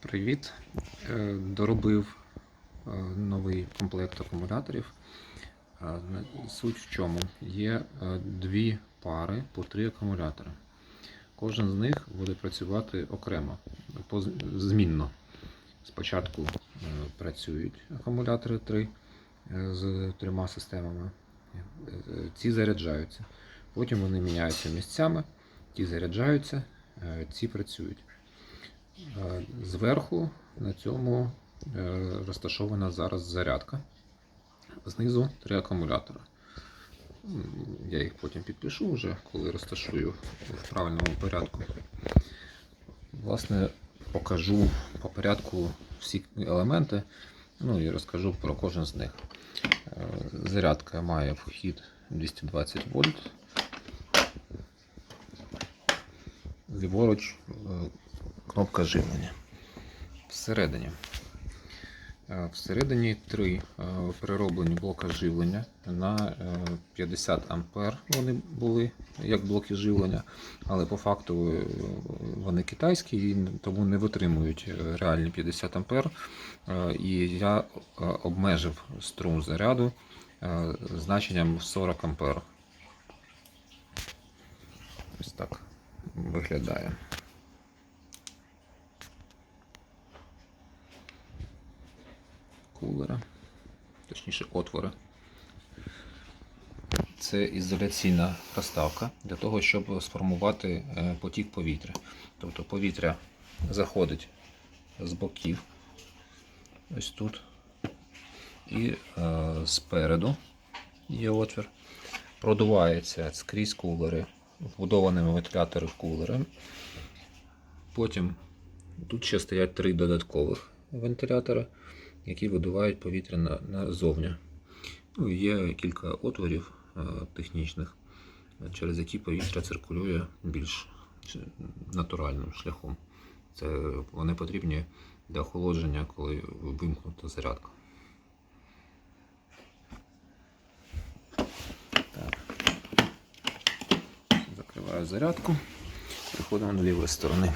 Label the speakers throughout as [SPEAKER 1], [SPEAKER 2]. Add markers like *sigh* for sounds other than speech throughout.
[SPEAKER 1] Привіт. Е, Доробив е, новий комплект акумуляторів. Е, Суть в чому? Є дві пари по три акумулятори. Кожен з них буде працювати окремо, змінно. Спочатку працюють акумулятори 3 з трьома системами. Ці заряджаються. Потім вони міняються місцями, ті заряджаються, ці працюють. Зверху на цьому е, розташована зараз зарядка. Знизу три акумулятори. Я їх потім підпишу вже, коли розташую в правильному порядку. Власне, покажу по порядку всі елементи, ну і розкажу про кожен з них. Е, Зарядка має вхід 220 вольт. Ліворуч е, кнопка живлення. Всередині. Е, Всередині три е, перероблені блока живлення на е, 50 ампер вони були як блоки живлення, але по факту е, вони китайські і тому не витримують е, реальні 50 ампер. Е, І я е, обмежив струм заряду е, значенням 40 ампер. Ось так виглядає. Кулера, точніше отвори. Це ізоляційна проставка для того, щоб сформувати е, потік повітря. Тобто повітря заходить з боків, ось тут, і е, спереду є отвір, продувається скрізь кулери, вбудованими вентилятори кулери. Потім тут ще стоять три додаткових вентилятори, які видувають повітря на, назовні. Ну, є кілька отворів е, технічних, через які повітря циркулює більш натуральним шляхом. Це вони потрібні для охолодження, коли вимкнута зарядка. Так. Закриваю зарядку. Переходимо до лівої сторони.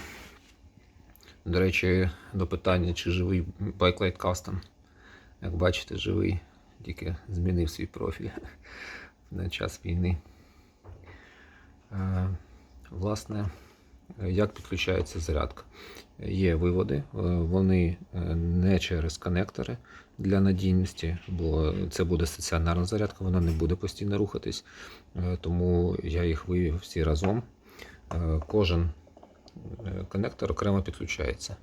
[SPEAKER 1] До речі, до питання, чи живий Bikelight Custom. Як бачите, живий, тільки змінив свій профіль *laughs* на час війни. Е, Власне, як підключається зарядка? Є виводи, е, вони е, не через конектори для надійності, бо це буде стаціонарна зарядка, вона не буде постійно рухатись, тому я їх вивів всі разом. Кожен коннектор окремо підключається.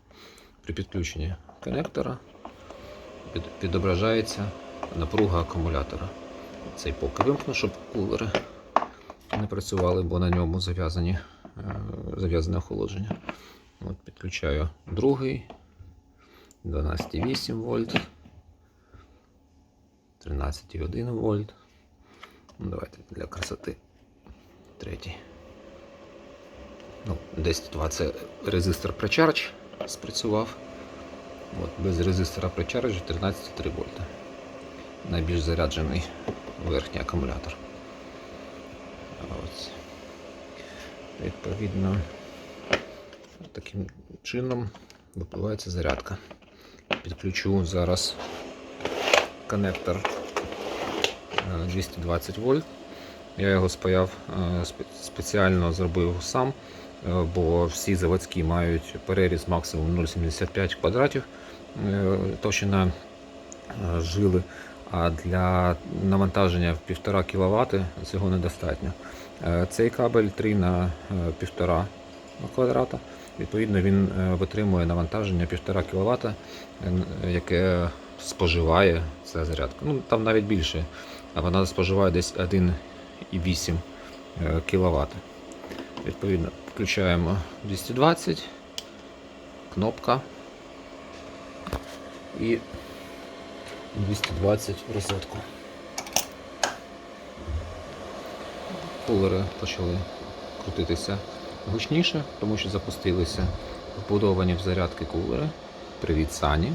[SPEAKER 1] При підключенні коннектора відображається напруга акумулятора. Цей поки вимкну, щоб кулери не працювали, бо на ньому е, зав'язане охолодження. От підключаю другий, 12,8 вольт, 13,1 вольт. Ну, давайте для красоти третій. Ну, 10,2 це резистор Precharge спрацював. От, без резистора Precharge 13,3 вольта. Найбільш заряджений верхній акумулятор. Ось. Відповідно, таким чином випливається зарядка. Підключу зараз коннектор е, 220 вольт. Я його спаяв е, спеціально зробив сам, е, бо всі заводські мають переріз максимум 0,75 квадратів е, товщина е, жили, а для навантаження в 1,5 кВт цього недостатньо. Е, Цей кабель 3 на е, 1,5 квадрата. Відповідно, він е, витримує навантаження 1,5 кВт, е, яке споживає ця зарядка. Ну, там навіть більше. Вона споживає десь 1,8 кВт. Відповідно, включаємо 220, кнопка і 220 розетку. Кулери почали крутитися гучніше, тому що запустилися вбудовані в зарядки кулери. Привіт, Сані.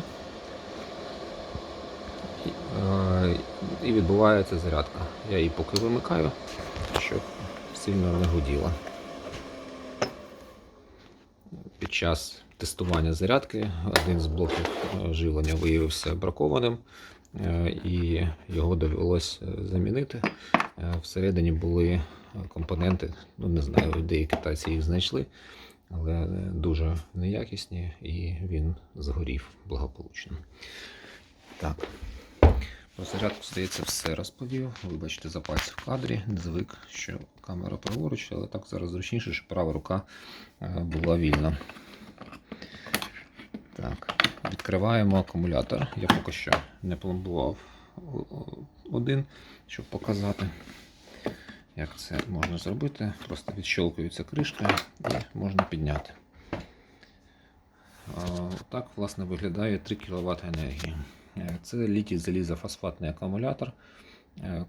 [SPEAKER 1] І, е, відбувається зарядка. Я її поки вимикаю, щоб сильно не гуділо. Під час тестування зарядки. Один з блоків е, живлення виявився бракованим, е, і його довелося е, замінити. Всередині були компоненти, ну не знаю, де китайці їх знайшли, але дуже неякісні, і він згорів благополучно. Так. Про зарядку, здається, все розповів. Вибачте за пальці в кадрі. Не звик, що камера праворуч, але так зараз зручніше, щоб права рука була вільна. Так, відкриваємо акумулятор. Я поки що не пломбував один, щоб показати, як це можна зробити. Просто відщелкується кришка і можна підняти. Так, власне, виглядає 3 кВт енергії. Е, Це літій залізофосфатний акумулятор. Е,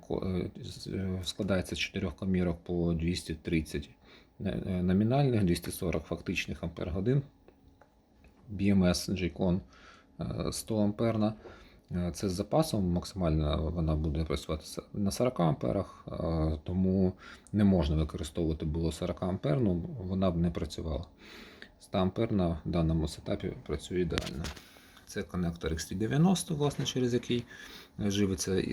[SPEAKER 1] е, Складається з 4 комірок по 230 е, е, номінальних, 240 фактичних ампер годин. BMS J-Con е, 100 амперна. Е, Це з запасом максимально вона буде працювати на 40 амперах, е, тому не можна використовувати було 40 амперну, вона б не працювала. 100 амперна в даному сетапі працює ідеально. Це коннектор XT90, власне, через який живиться е,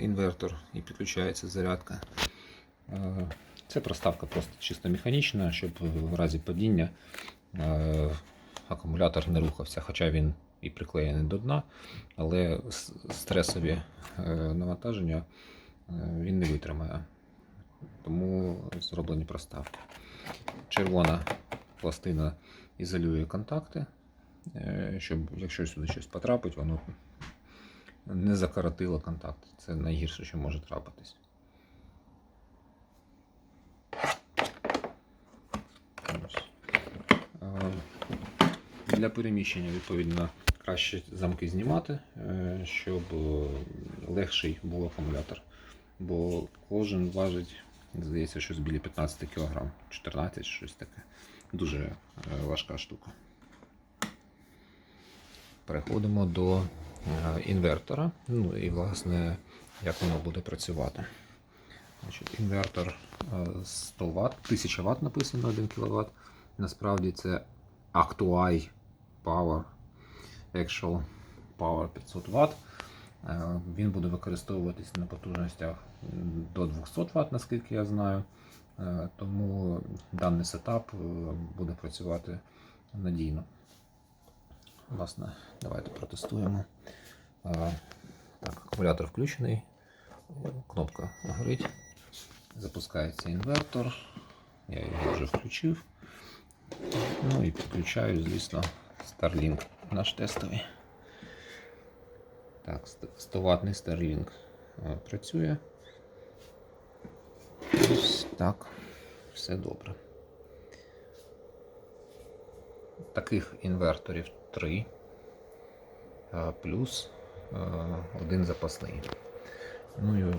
[SPEAKER 1] інвертор і підключається зарядка. Е, Це проставка просто чисто механічна, щоб в разі падіння акумулятор не рухався, хоча він і приклеєний до дна, але стресові е, навантаження е, він не витримає. Тому зроблені проставки. Червона пластина ізолює контакти, е, щоб якщо сюди щось потрапить, воно не закоротило контакт. Це найгірше, що може трапитись. Ось. Е, Для переміщення, відповідно, краще замки знімати, е, щоб е, легший був акумулятор. Бо кожен важить, здається, щось біля 15 кг, 14 щось таке. Дуже е, важка штука. Переходимо до інвертора. Ну і власне, як воно буде працювати. Значить, інвертор е, 100 Вт, 1000 Вт написано 1 кВт. Насправді це Actuai Power Actual Power 500 Вт. Е, Він буде використовуватись на потужностях до 200 Вт, наскільки я знаю. Е, Тому даний сетап е, буде працювати надійно. Власне, давайте протестуємо. Так, акумулятор включений, кнопка горить. Запускається інвертор. Я його вже включив. Ну і підключаю, звісно, Starlink наш тестовий. Так, 100 ватний Starlink працює. Ось так. Все добре. Таких інверторів 3. е, Плюс один запасний. Ну і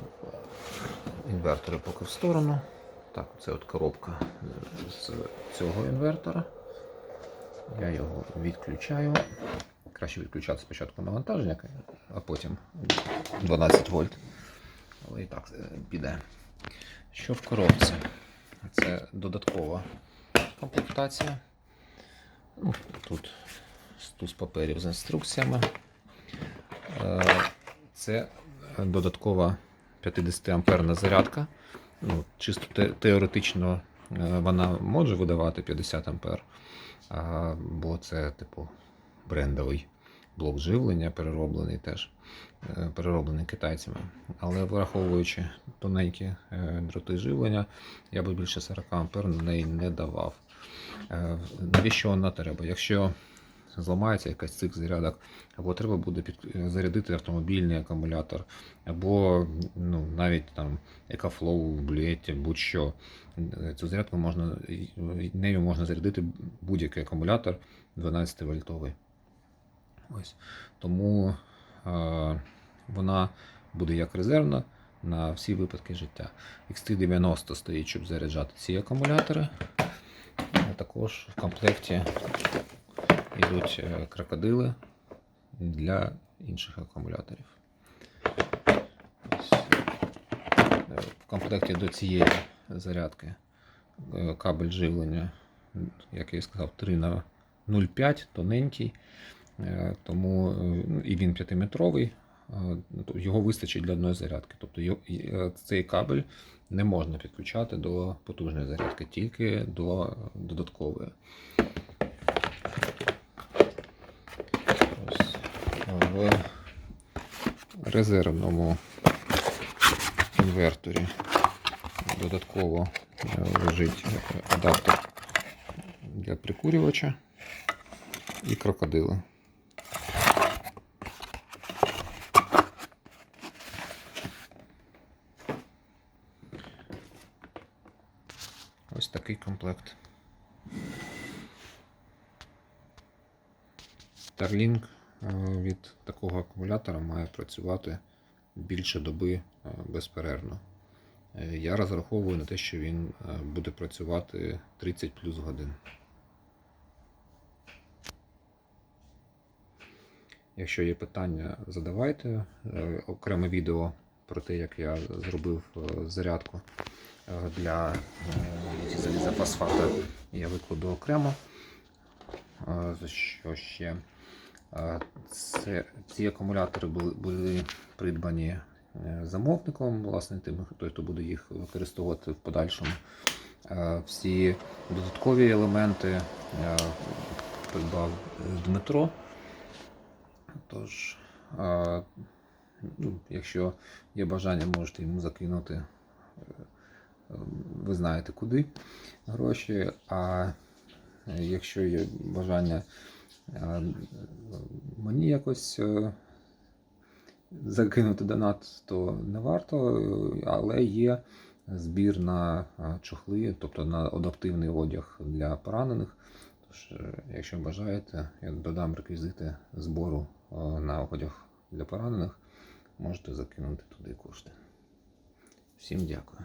[SPEAKER 1] інвертори поки в сторону. Так, це от коробка з цього інвертора. Я його відключаю. Краще відключати спочатку навантаження, а потім 12 вольт. Але і так е, піде. Що в коробці? Це додаткова комплектація. Ну, тут стус паперів з інструкціями. Е, Це додаткова 50 амперна зарядка. Ну, чисто теоретично е, вона може видавати 50 ампер, а, бо це, типу, брендовий блок живлення, перероблений теж, е, перероблений китайцями. Але враховуючи тоненькі е, дроти живлення, я би більше 40 ампер на неї не давав. Е, Навіщо вона треба? Якщо зламається якась цих зарядок, або треба буде під, е, зарядити автомобільний акумулятор, або ну, навіть там EcoFlow, Bluetooth, будь-що. Е, Цю зарядку можна, нею можна зарядити будь-який акумулятор 12 вольтовий. Ось. Тому е, вона буде як резервна на всі випадки життя. XT90 стоїть, щоб заряджати ці акумулятори. А також в комплекті йдуть е, крокодили для інших акумуляторів. Е, В комплекті до цієї зарядки е, кабель живлення, як я і сказав, 3 на 0,5 тоненький, тому ну, і він 5-метровий, е, його вистачить для одної зарядки. Тобто цей кабель не можна підключати до потужної зарядки, тільки до додаткової. Ось, резервному інверторі додатково е, лежить адаптер для прикурювача і крокодили. Ось такий комплект. Starlink е, від такого акумулятора має працювати більше доби е, безперервно. Е, Я розраховую на те, що він е, буде працювати 30 плюс годин. Якщо є питання, задавайте. Е, Окреме відео про те, як я зробив е, зарядку е, для е, залізофосфата, я викладу окремо. Е, За що ще? Е, Це, ці акумулятори були, були придбані е, замовником, власне, тим, той, хто буде їх використовувати в подальшому. Е, Всі додаткові елементи е, придбав Дмитро. Тож, е, ну, якщо є бажання, можете йому закинути. е, е, Ви знаєте куди гроші. А якщо є бажання е, мені якось е, закинути донат, то не варто, але є збір на чохли, тобто на адаптивний одяг для поранених. Тож, е, якщо бажаєте, я додам реквізити збору е, на одяг для поранених, можете закинути туди кошти. Всім дякую.